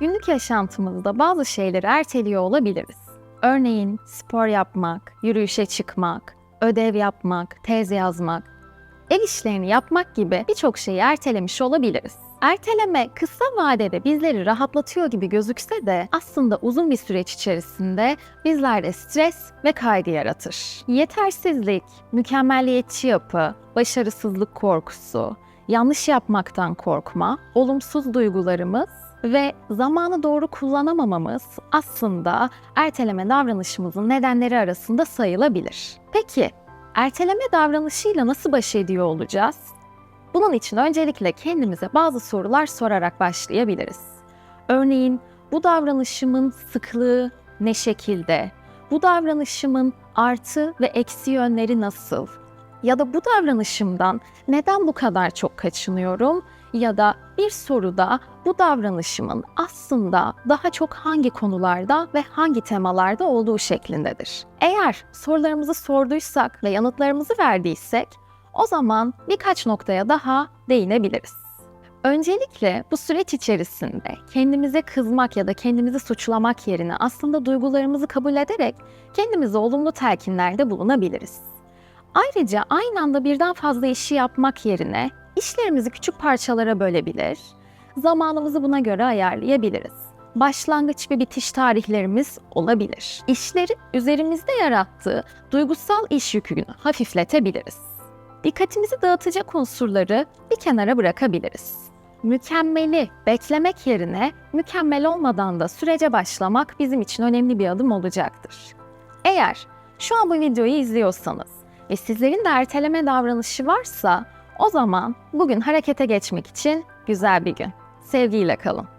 Günlük yaşantımızda bazı şeyleri erteliyor olabiliriz. Örneğin spor yapmak, yürüyüşe çıkmak, ödev yapmak, tez yazmak, ev işlerini yapmak gibi birçok şeyi ertelemiş olabiliriz. Erteleme kısa vadede bizleri rahatlatıyor gibi gözükse de aslında uzun bir süreç içerisinde bizlerde stres ve kaygı yaratır. Yetersizlik, mükemmelliyetçi yapı, başarısızlık korkusu, yanlış yapmaktan korkma, olumsuz duygularımız ve zamanı doğru kullanamamamız aslında erteleme davranışımızın nedenleri arasında sayılabilir. Peki, erteleme davranışıyla nasıl baş ediyor olacağız? Bunun için öncelikle kendimize bazı sorular sorarak başlayabiliriz. Örneğin bu davranışımın sıklığı ne şekilde? Bu davranışımın artı ve eksi yönleri nasıl? Ya da bu davranışımdan neden bu kadar çok kaçınıyorum? Ya da bir soruda bu davranışımın aslında daha çok hangi konularda ve hangi temalarda olduğu şeklindedir. Eğer sorularımızı sorduysak ve yanıtlarımızı verdiysek o zaman birkaç noktaya daha değinebiliriz. Öncelikle bu süreç içerisinde kendimize kızmak ya da kendimizi suçlamak yerine aslında duygularımızı kabul ederek kendimize olumlu telkinlerde bulunabiliriz. Ayrıca aynı anda birden fazla işi yapmak yerine işlerimizi küçük parçalara bölebilir, zamanımızı buna göre ayarlayabiliriz. Başlangıç ve bitiş tarihlerimiz olabilir. İşleri üzerimizde yarattığı duygusal iş yükünü hafifletebiliriz. Dikkatimizi dağıtacak unsurları bir kenara bırakabiliriz. Mükemmeli beklemek yerine mükemmel olmadan da sürece başlamak bizim için önemli bir adım olacaktır. Eğer şu an bu videoyu izliyorsanız ve sizlerin de erteleme davranışı varsa o zaman bugün harekete geçmek için güzel bir gün. Sevgiyle kalın.